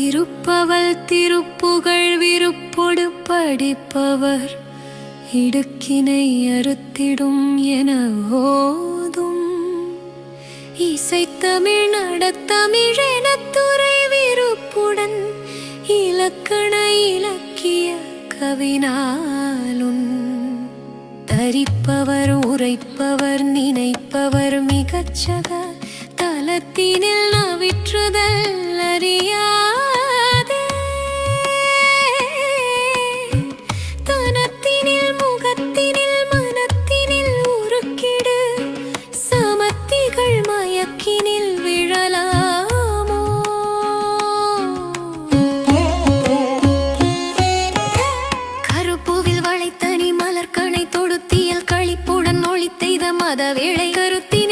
இருப்பவள் திருப்புகழ் விருப்பொடு படிப்பவர் இடுக்கினை அறுத்திடும் என ஓதும் இசைத்தமிழ் நடத்தமிழென துறை விருப்புடன் இலக்கண இலக்கிய கவினாலும் தரிப்பவர் உரைப்பவர் நினைப்பவர் மிகச்சக தலத்தினில் நவிற்றுதல் அறியாதே விளை கருத்தின்